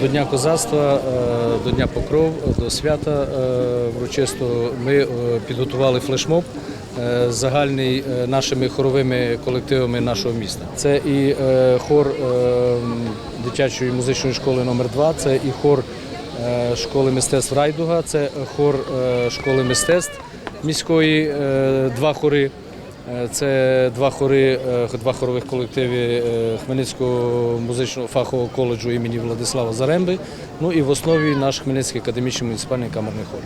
До Дня козацтва, е, до Дня Покров, до свята е, врочисто ми е, підготували флешмоб загальний нашими хоровими колективами нашого міста. Це і хор дитячої музичної школи номер 2 це і хор школи мистецтв Райдуга, це хор школи мистецтв міської, два хори. Е, Це два хори, е, два хорових колективи е, Хмельницького музичного фахового коледжу імені Владислава Заремби. Ну і в основі наш Хмельницький академічний муніципальний камерний хор.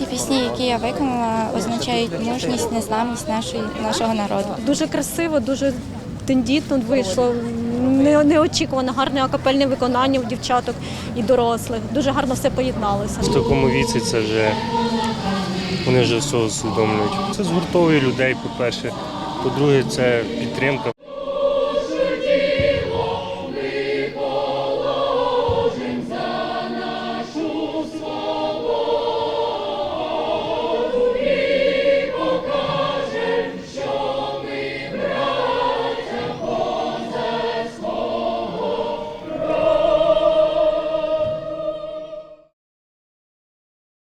Ці пісні, які я виконала, означають мужність, незламність нашої, нашого народу. Дуже красиво, дуже тендітно вийшло. Не- Неочікувано гарне акапельне виконання у дівчаток і дорослих. Дуже гарно все поєдналося. В такому віці це вже вони вже все усвідомлюють. Це згуртовує людей, по-перше. По-друге, це підтримка.